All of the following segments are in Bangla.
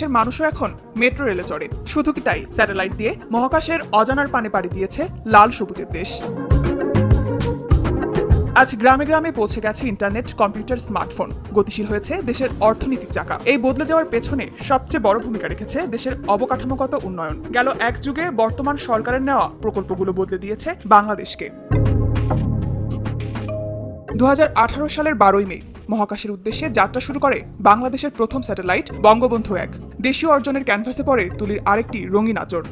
দেশের মানুষও এখন মেট্রো রেলে চড়ে। শুধু কি তাই? স্যাটেলাইট দিয়ে মহাকাশের অজানার পানে পাড়ি দিয়েছে লাল সবুজের দেশ। আজ গ্রামে গ্রামে পৌঁছে গেছে ইন্টারনেট, কম্পিউটার, স্মার্টফোন। গতিশীল হয়েছে দেশের অর্থনীতির চাকা। এই বদলে যাওয়ার পেছনে সবচেয়ে বড় ভূমিকা রেখেছে দেশের অবকাঠামোগত উন্নয়ন। গেল এক যুগে বর্তমান সরকারের নেওয়া প্রকল্পগুলো বদলে দিয়েছে বাংলাদেশকে। দু হাজার আঠারো সালের বারোই মে মহাকাশের উদ্দেশ্যে যাত্রা শুরু করে বাংলাদেশের প্রথম স্যাটেলাইট বঙ্গবন্ধু এক। দেশীয় অর্জনের ক্যানভাসে পড়ে তুলির আরেকটি রঙিন আচর।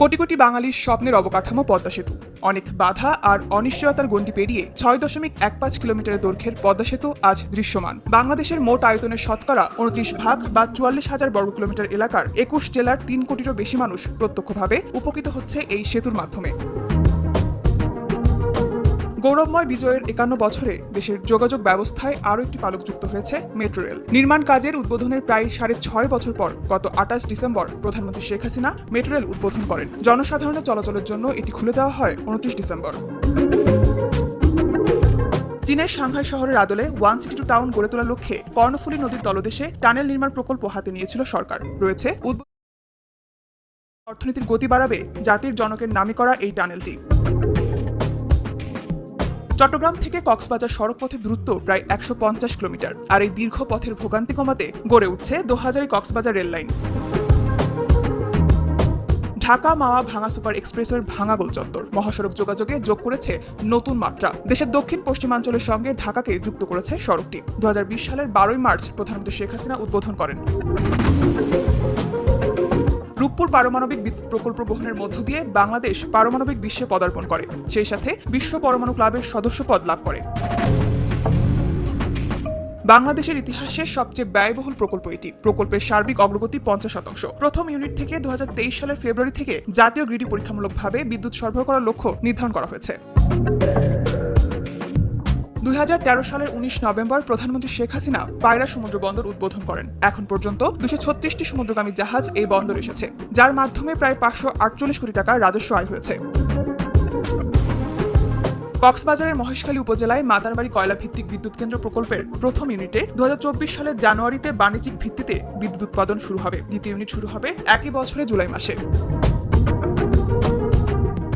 কোটি কোটি বাঙালির স্বপ্নের অবকাঠামো পদ্মা সেতু। অনেক বাধা আর অনিশ্চয়তার গণ্ডি পেরিয়ে ছয় দশমিক এক পাঁচ কিলোমিটারের দৈর্ঘ্যের পদ্মা সেতু আজ দৃশ্যমান। বাংলাদেশের মোট আয়তনের শতকরা উনত্রিশ ভাগ বা চুয়াল্লিশ হাজার বর্গ কিলোমিটার এলাকার একুশ জেলার তিন কোটিরও বেশি মানুষ প্রত্যক্ষভাবে উপকৃত হচ্ছে এই সেতুর মাধ্যমে। গৌরবময় বিজয়ের একান্ন বছরে দেশের যোগাযোগ ব্যবস্থায় আরও একটি পালক যুক্ত হয়েছে মেট্রো রেল। নির্মাণ কাজের উদ্বোধনের প্রায় সাড়ে ছয় বছর পর গত আঠাশ ডিসেম্বর প্রধানমন্ত্রী শেখ হাসিনা মেট্রো রেল উদ্বোধন করেন। জনসাধারণের চলাচলের জন্য এটি খুলে দেওয়া হয় উনত্রিশ ডিসেম্বর। চীনের সাংহাই শহরের আদলে ওয়ান সিটি টু টাউন গড়ে তোলার লক্ষ্যে কর্ণফুলী নদীর তলদেশে টানেল নির্মাণ প্রকল্প হাতে নিয়েছিল সরকার। রয়েছে অর্থনীতির গতি বাড়াবে জাতির জনকের নামে করা এই টানেলটি। চট্টগ্রাম থেকে কক্সবাজার সড়ক পথের দূরত্ব প্রায় একশো পঞ্চাশ কিলোমিটার, আর এই দীর্ঘ পথের ভোগান্তি কমাতে গড়ে উঠছে Dohazari Cox's Bazar rail line. Dhaka Mawa Bhanga super এক্সপ্রেসওয়ের ভাঙা গোল চত্বর, মহাসড়ক যোগাযোগে যোগ করেছে নতুন মাত্রা। দেশের দক্ষিণ পশ্চিমাঞ্চলের সঙ্গে ঢাকাকে যুক্ত করেছে সড়কটি। দু হাজার বিশ সালের বারোই মার্চ প্রধানমন্ত্রী শেখ হাসিনা উদ্বোধন করেন। রূপপুর পারমাণবিক বিদ্যুৎ প্রকল্প গ্রহণের মধ্য দিয়ে বাংলাদেশ পারমাণবিক বিশ্বে পদার্পণ করে। সেই সাথে বিশ্ব পরমাণু ক্লাবের সদস্যপদ লাভ করে। বাংলাদেশের ইতিহাসে সবচেয়ে ব্যয়বহুল প্রকল্প এটি। প্রকল্পের সার্বিক অগ্রগতি পঞ্চাশ শতাংশ। প্রথম ইউনিট থেকে দু হাজার তেইশ সালের ফেব্রুয়ারি থেকে জাতীয় গ্রিডি পরীক্ষামূলকভাবে বিদ্যুৎ সরবরাহ করার লক্ষ্য নির্ধারণ করা হয়েছে। দুই হাজার তেরো সালের উনিশ নভেম্বর প্রধানমন্ত্রী শেখ হাসিনা পায়রা সমুদ্র বন্দর উদ্বোধন করেন। এখন পর্যন্ত দুশো ছত্রিশটি সমুদ্রগামী জাহাজ এই বন্দর এসেছে, যার মাধ্যমে প্রায় পাঁচশো আটচল্লিশ কোটি টাকার রাজস্ব আয় হয়েছে। কক্সবাজারের মহেশখালী উপজেলায় মাতারবাড়ি কয়লা ভিত্তিক বিদ্যুৎ কেন্দ্র প্রকল্পের প্রথম ইউনিটে দু হাজার চব্বিশ সালের জানুয়ারিতে বাণিজ্যিক ভিত্তিতে বিদ্যুৎ উৎপাদন শুরু হবে। দ্বিতীয় ইউনিট শুরু হবে একই বছরে জুলাই মাসে।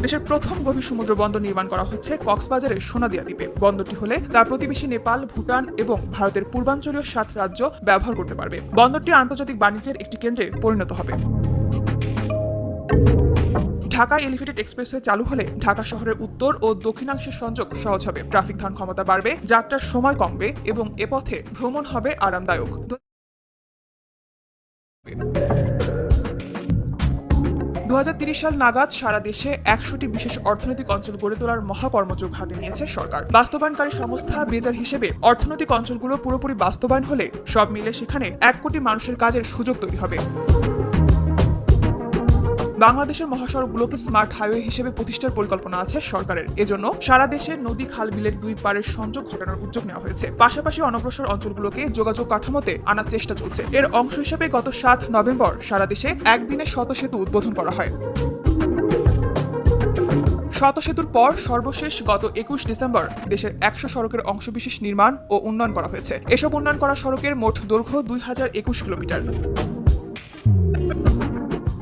দেশের প্রথম গভীর সমুদ্র বন্দর নির্মাণ করা হচ্ছে কক্সবাজারের সোনাদিয়া দ্বীপে। বন্দরটি হলে তার প্রতিবেশী নেপাল, ভুটান এবং ভারতের পূর্বাঞ্চলীয় সাত রাজ্য ব্যবহার করতে পারবে। বন্দরটি আন্তর্জাতিক বাণিজ্যের একটি কেন্দ্রে পরিণত হবে। ঢাকা এলিভেটেড এক্সপ্রেসওয়ে চালু হলে ঢাকা শহরের উত্তর ও দক্ষিণাংশের সংযোগ সহজ হবে। ট্রাফিক ধারণ ক্ষমতা বাড়বে, যাত্রার সময় কমবে এবং এ পথে ভ্রমণ হবে আরামদায়ক। দুহাজার ত্রিশ সাল নাগাদ সারা দেশে একশোটি বিশেষ অর্থনৈতিক অঞ্চল গড়ে তোলার মহাকর্মযোগ হাতে নিয়েছে সরকার। বাস্তবায়নকারী সংস্থা বেজার হিসেবে অর্থনৈতিক অঞ্চলগুলো পুরোপুরি বাস্তবায়ন হলে সব মিলে সেখানে এক কোটি মানুষের কাজের সুযোগ তৈরি হবে। বাংলাদেশের মহাসড়কগুলোকে স্মার্ট হাইওয়ে হিসেবে প্রতিষ্ঠার পরিকল্পনা আছে সরকারের। এজন্য সারা দেশের নদী, খাল বিলের দুই পারের সংযোগ ঘটানোর উদ্যোগ নেওয়া হয়েছে। পাশাপাশি অনগ্রসর অঞ্চলগুলোকে যোগাযোগ কাঠামোতে আনার চেষ্টা চলছে। এর অংশ হিসেবে গত সাত নভেম্বর সারা দেশে একদিনে শত সেতু উদ্বোধন করা হয়। শত সেতুর পর সর্বশেষ গত একুশ ডিসেম্বর দেশের একশো সড়কের অংশবিশেষ নির্মাণ ও উন্নয়ন করা হয়েছে। এসব উন্নয়ন করা সড়কের মোট দৈর্ঘ্য দুই হাজার একুশ কিলোমিটার।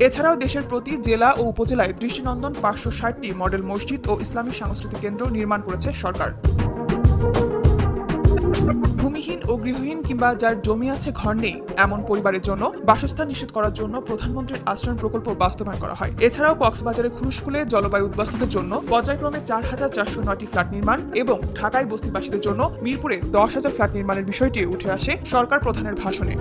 এছাড়াও দেশের প্রতি জেলা ও উপজেলায় দৃষ্টিনন্দন পাঁচশো ষাটটি মডেল মসজিদ ও ইসলামী সাংস্কৃতিক কেন্দ্র নির্মাণ করেছে সরকার। ভূমিহীন ও গৃহহীন কিংবা যার জমি আছে, ঘর নেই, এমন পরিবারের জন্য বাসস্থান নিশ্চিত করার জন্য প্রধানমন্ত্রীর আশ্রয়ণ প্রকল্প বাস্তবায়ন করা হয়। এছাড়াও কক্সবাজারের খুরুশকুলে জলবায়ু উদ্বাস্তুদের জন্য পর্যায়ক্রমে চার হাজার চারশো নয়টি ফ্ল্যাট নির্মাণ এবং ঢাকায় বস্তিবাসীদের জন্য মিরপুরে দশ হাজার ফ্ল্যাট নির্মাণের বিষয়টি উঠে আসে সরকার প্রধানের ভাষণে।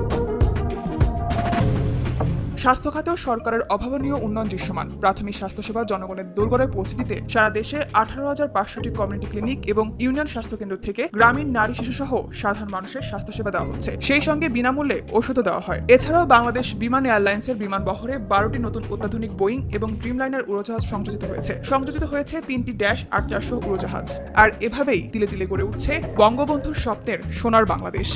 স্বাস্থ্য খাতেও সরকারের অভাবনীয় উন্নয়ন দৃশ্যমান। প্রাথমিক স্বাস্থ্যসেবা জনগণের দুর্গরে পৌঁছে দিতে সারা দেশে আঠারো হাজার পাঁচশোটি কমিউনিটি ক্লিনিক এবং ইউনিয়ন স্বাস্থ্যকেন্দ্র থেকে গ্রামীণ নারী শিশু সহ সাধারণ মানুষের স্বাস্থ্যসেবা দেওয়া হচ্ছে। সেই সঙ্গে বিনামূল্যে ওষুধও দেওয়া হয়। এছাড়াও বাংলাদেশ বিমান এয়ারলাইন্সের বিমান বহরে বারোটি নতুন অত্যাধুনিক বোয়িং এবং ড্রিমলাইনার উড়োজাহাজ সংযোজিত হয়েছে। সংযোজিত হয়েছে তিনটি ড্যাশ আট চারশো উড়োজাহাজ। আর এভাবেই তিলে তিলে গড়ে উঠছে বঙ্গবন্ধুর স্বপ্নের সোনার বাংলাদেশ।